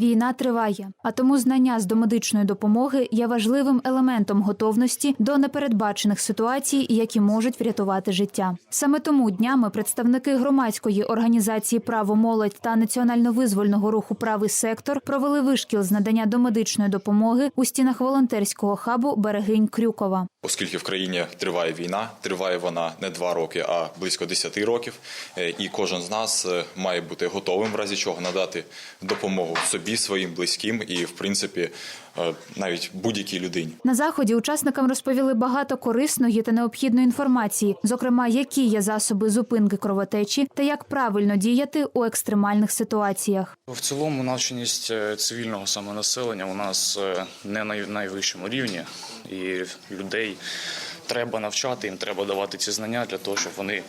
Війна триває, а тому знання з домедичної допомоги є важливим елементом готовності до непередбачених ситуацій, які можуть врятувати життя. Саме тому днями представники громадської організації Право молодь та національно-визвольного руху Правий сектор провели вишкіл з надання домедичної допомоги у стінах волонтерського хабу Берегинь Крюкова. Оскільки в країні триває війна, триває вона не два роки, а близько 10 років. Е, І кожен з нас е, має бути готовим в разі чого надати допомогу собі, своїм близьким і, в принципі, е, навіть будь-якій людині. На заході учасникам розповіли багато корисної та необхідної інформації, зокрема, які є засоби зупинки кровотечі та як правильно діяти у екстремальних ситуаціях. В цілому навченість е, цивільного самонаселення у нас е, не на найвищому рівні, і людей треба навчати, їм треба давати ці знання для того, щоб вони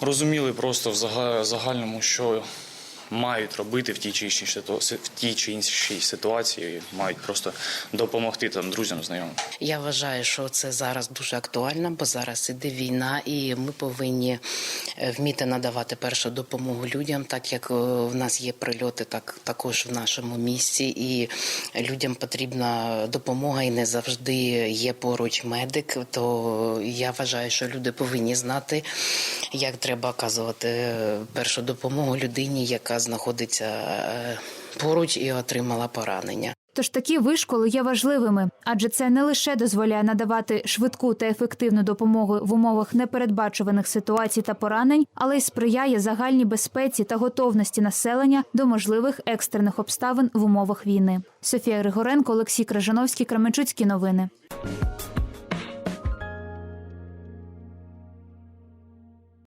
розуміли просто в загальному, що мають робити в тій чи іншій в тій чи іншій ситуації, мають просто допомогти там друзям, знайомим. Я вважаю, що це зараз дуже актуально, бо зараз іде війна, і ми повинні е, вміти надавати першу допомогу людям, так як е, в нас є прильоти, так також в нашому місті, і людям потрібна допомога, і не завжди є поруч медик. То я вважаю, що люди повинні знати, як треба оказувати е, першу допомогу людині, яка знаходиться е, поруч і отримала поранення. Тож такі вишколи є важливими, адже це не лише дозволяє надавати швидку та ефективну допомогу в умовах непередбачуваних ситуацій та поранень, але й сприяє загальній безпеці та готовності населення до можливих екстрених обставин в умовах війни. Софія Григоренко, Олексій Кражановський, Кременчуцькі новини.